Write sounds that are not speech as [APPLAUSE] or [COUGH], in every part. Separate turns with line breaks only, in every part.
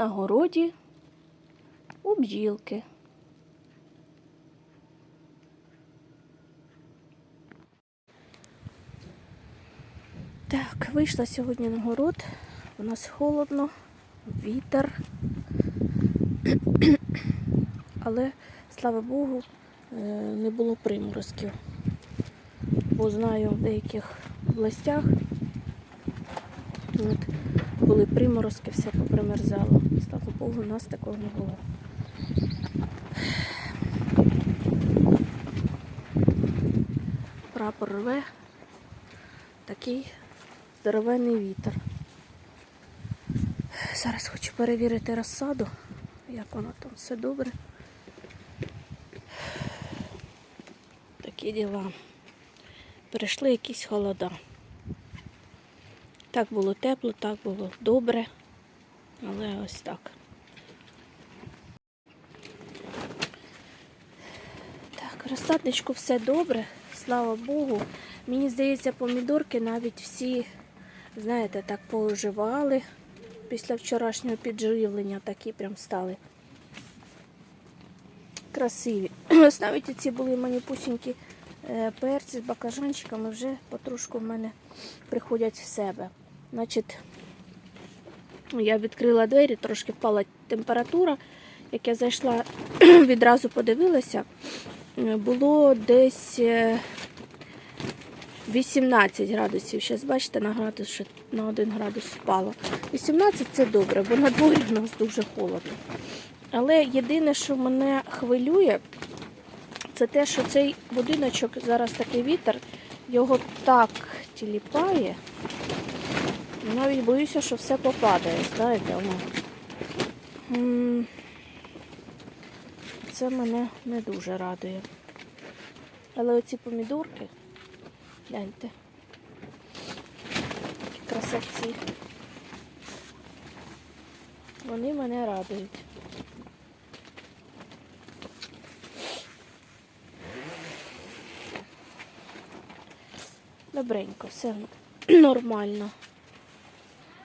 на городі у бджілки. Так, вийшла сьогодні на город. У нас холодно, вітер. [CLEARS THROAT] Але, слава Богу, е, не було приморозків. Бо знаю в деяких областях от, були приморозки, все попримерзало. Слава Богу, у нас такого не було. Прапор рве, такий здоровенний вітер. Зараз хочу перевірити розсаду, як воно там все добре. Такі діла. Перейшли якісь холода. Так було тепло, так було добре, але ось так. Так, розсадничку все добре, слава Богу. Мені здається, помідорки навіть всі, знаєте, так пооживали після вчорашнього підживлення, такі прям стали красиві. [CLEARS THROAT] Ось навіть ці були маніпусінькі е, перці з баклажанчиками вже потрошку в мене приходять в себе. Значить, я відкрила двері, трошки впала температура. Як я зайшла, [CLEARS THROAT] відразу подивилася, е, було десь е, 18 градусів. Зараз бачите, на градус ще на 1 градус впало. 18 це добре, бо на дворі в нас дуже холодно. Але єдине, що мене хвилює, це те, що цей будиночок зараз такий вітер, його так тіліпає. Навіть боюся, що все попадає, знаєте. Це мене не дуже радує. Але оці помідорки, гляньте, які красавці. Вони мене радують. Добренько, все нормально.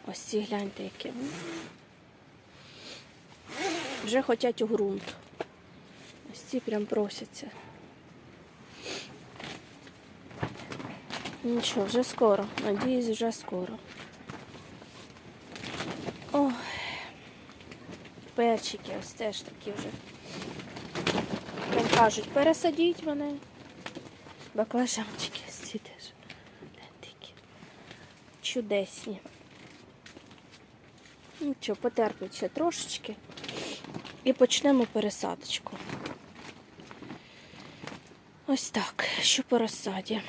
Ось ці гляньте, які. Вже хочуть у ґрунт. Ось ці прям просяться. Нічого, вже скоро. Надіюсь, вже скоро. Ой. Перчики ось теж такі вже. Там кажуть, пересадіть мене. Баклажанчики ось ці теж. Чудесні. Нічого, потерпить ще трошечки. І почнемо пересадочку. Ось так, що по розсаді.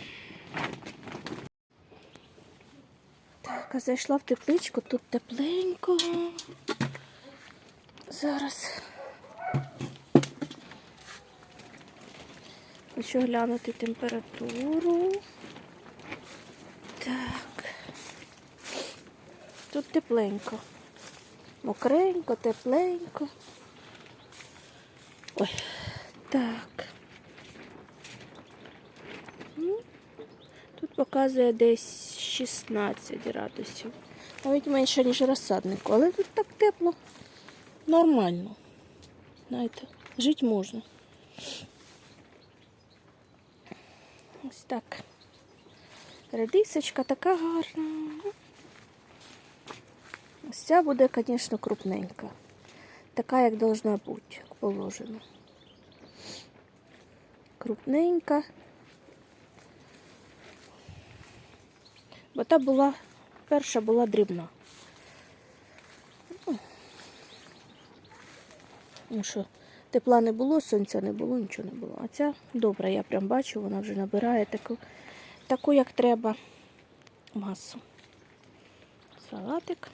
Так, а зайшла в тепличку, тут тепленько. Зараз. Хочу глянути температуру. Так. Тут тепленько. Мокренько, тепленько. Ой, так. Тут показує десь 16 градусів. Навіть менше, ніж розсаднику, але тут так тепло. Нормально. Знаєте, жити можна. Ось так. Редисочка така гарна. Ця буде, звісно, крупненька. Така, як должна бути, як положено. Крупненька. Бо та була, перша була дрібна. Ну, Ну що, тепла не було, сонця не було, нічого не було. А ця добра, я прям бачу, вона вже набирає таку, таку як треба, масу. Салатик.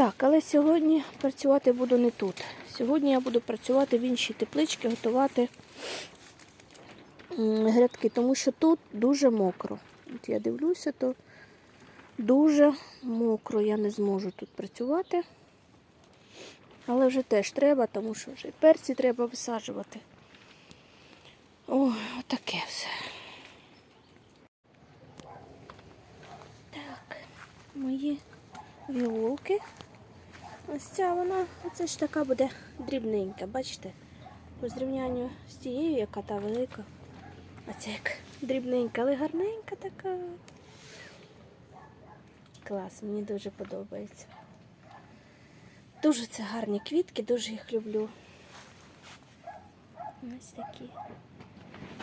Так, але сьогодні працювати буду не тут. Сьогодні я буду працювати в іншій тепличці, готувати грядки, тому що тут дуже мокро. От я дивлюся, то дуже мокро. Я не зможу тут працювати. Але вже теж треба, тому що вже перці треба висаджувати. Ой, отаке все. Так, мої віолки Ось ця вона, оце ж така буде дрібненька, бачите? По зрівнянню з тією, яка та велика. Ця як дрібненька, але гарненька така. Клас, мені дуже подобається. Дуже це гарні квітки, дуже їх люблю. Ось такі.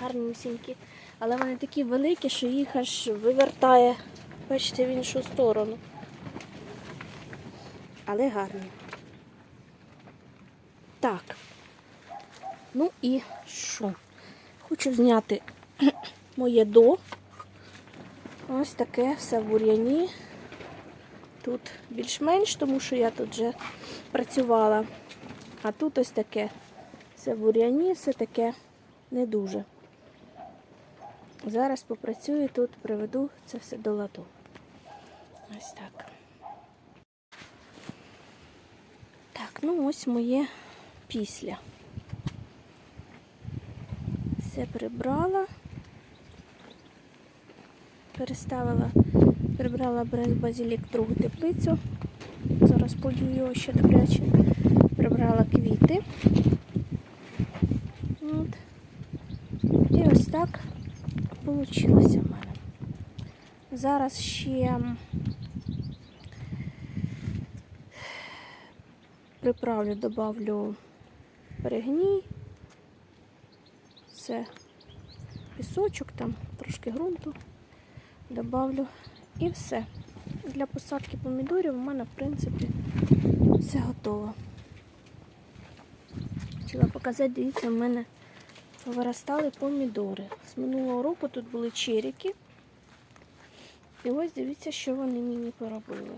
Гарнісінькі. Але вони такі великі, що їх аж вивертає, бачите, в іншу сторону. Але гарні. Так. Ну і що? Хочу зняти [CLEARS THROAT] моє до. Ось таке все в бур'яні. Тут більш-менш, тому що я тут вже працювала. А тут ось таке. Все в бур'яні, все таке не дуже. Зараз попрацюю тут, приведу це все до ладу. Ось так. Так, ну ось моє після. Все прибрала, переставила, прибрала базилік другу теплицю. Зараз полью його ще добряче. Прибрала квіти. От. І ось так вийшло в мене. Зараз ще приправлю, добавлю перегній. Це пісочок, там трошки ґрунту добавлю і все. Для посадки помідорів у мене, в принципі, все готово. Хотіла показати, дивіться, в мене виростали помідори. З минулого року тут були черіки. І ось дивіться, що вони мені поробили.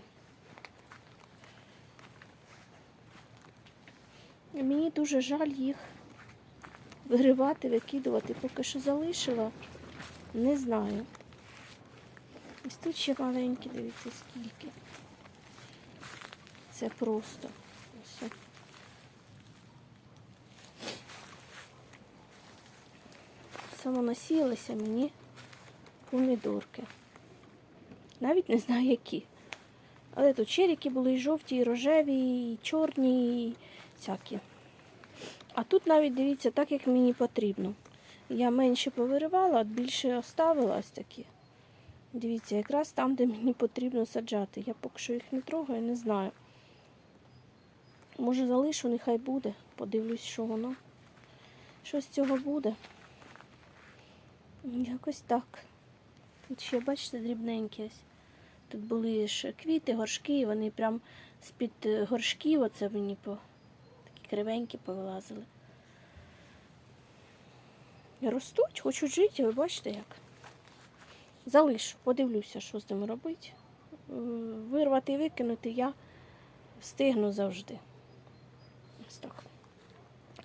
Мені дуже жаль їх виривати, викидувати. Поки що залишила, не знаю. Ось тут ще маленькі, дивіться, скільки. Це просто. Ось. Самонасіялися мені помідорки. Навіть не знаю які. Але тут черіки були і жовті, і рожеві, і чорні, і всякі. А тут навіть дивіться, так як мені потрібно. Я менше повиривала, а більше оставила ось такі. Дивіться, якраз там, де мені потрібно саджати. Я поки що їх не трогаю, не знаю. Може залишу, нехай буде. Подивлюсь, що воно. Що з цього буде. Якось так. Тут ще, бачите, дрібненькі ось. Тут були ж квіти, горшки, і вони прям з-під е, горшків оце мені по кривенькі повилазили. Ростуть, хочуть жити, ви бачите як. Залишу, подивлюся, що з ними робити. Вирвати і викинути я встигну завжди. Ось так.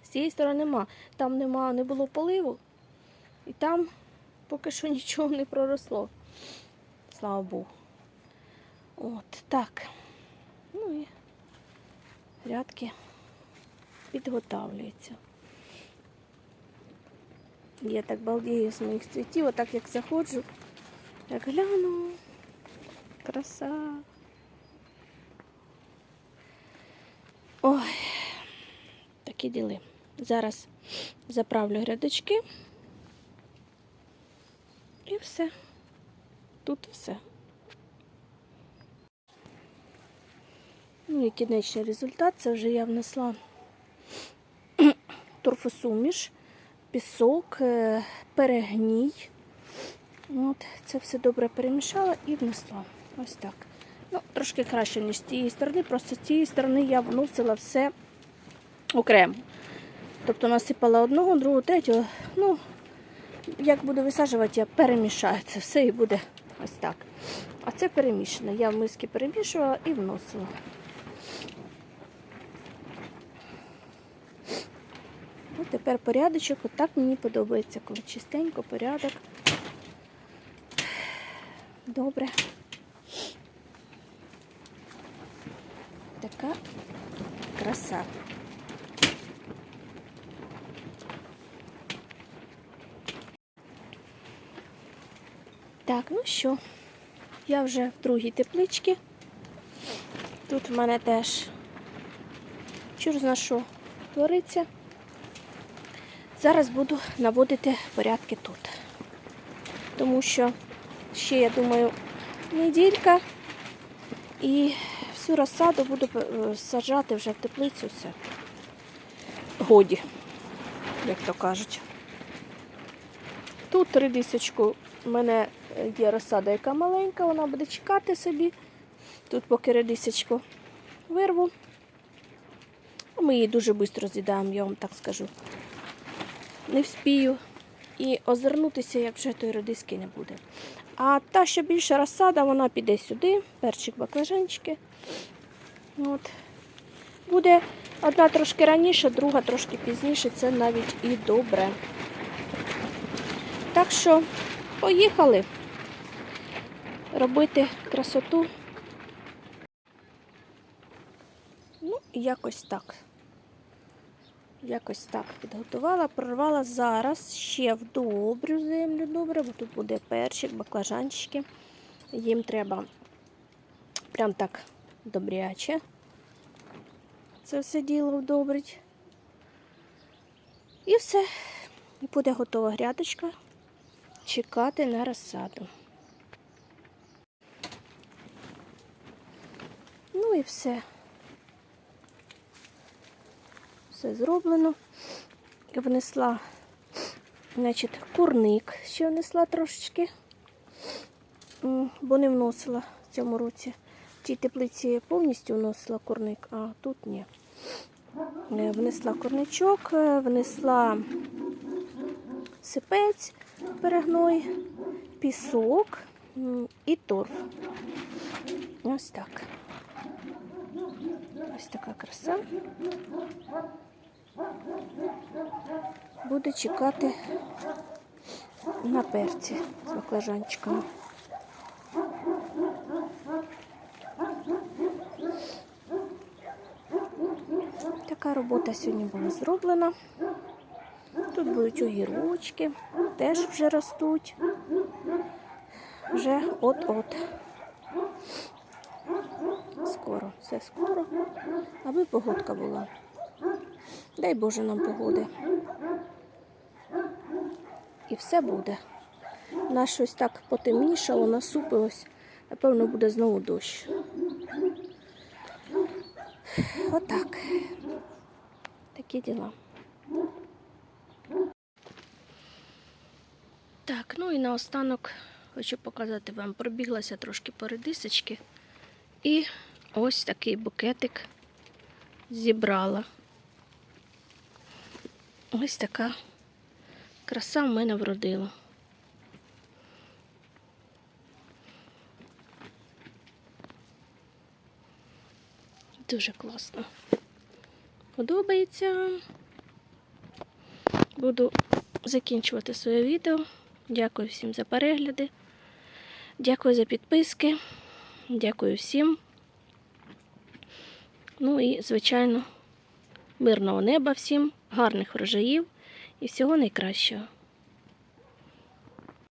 З цієї сторони нема. Там нема, не було поливу, і там поки що [LAUGHS] нічого не проросло. Слава Богу. От так. Ну і рядки підготавлюються. Я так балдею з моїх цвітів, отак як заходжу, як гляну. Краса. Ой, такі діли. Зараз заправлю грядочки. І все. Тут все. Ну і кінечний результат це вже я внесла торфосуміш, пісок, е, перегній. От, це все добре перемішала і внесла. Ось так. Ну, трошки краще, ніж з цієї сторони, просто з цієї сторони я вносила все окремо. Тобто насипала одного, другого, третього. Ну, як буду висаджувати, я перемішаю це все і буде ось так. А це перемішане. Я в миски перемішувала і вносила. Ну, тепер порядочок. Отак мені подобається, коли чистенько, порядок. Добре. Така краса. Так, ну що, я вже в другій тепличці. Тут в мене теж Чур зна що твориться. Зараз буду наводити порядки тут. Тому що ще, я думаю, неділька і всю розсаду буду е, саджати вже в теплицю все. Годі, як то кажуть. Тут редисочку в мене є розсада, яка маленька, вона буде чекати собі. Тут поки редисочку вирву. Ми її дуже швидко з'їдаємо, я вам так скажу. Не вспію. І озирнутися, як вже той редиски не буде. А та, що більша розсада, вона піде сюди, перчик баклажанчики. От. Буде одна трошки раніше, друга трошки пізніше, це навіть і добре. Так що поїхали робити красоту. Ну, якось так. Якось так підготувала, прорвала зараз ще в добрю землю добре, бо тут буде перчик, баклажанчики. Їм треба прям так добряче. Це все діло вдобрить. І все. І буде готова грядочка. Чекати на розсаду. Ну і все. Все зроблено. Внесла, значить, курник ще внесла трошечки, бо не вносила в цьому році. В тій теплиці повністю вносила курник, а тут ні. Е, Внесла курничок, е, внесла сипець перегной, пісок і торф. Ось так. Ось така краса. Буде чекати на перці з баклажанчиками. Така робота сьогодні була зроблена. Тут будуть огірочки, теж вже ростуть. Вже от-от. Скоро, все скоро, аби погодка була. Дай Боже нам погоди. І все буде. У нас щось так потемнішало, насупилось. Напевно, буде знову дощ. Отак. Такі діла. Так, ну і наостанок хочу показати вам. Пробіглася трошки по редисочки. І ось такий букетик зібрала. Ось така краса в мене вродила. Дуже класно. Подобається. Буду закінчувати своє відео. Дякую всім за перегляди. Дякую за підписки. Дякую всім. Ну і, звичайно, мирного неба всім, гарних врожаїв і всього найкращого.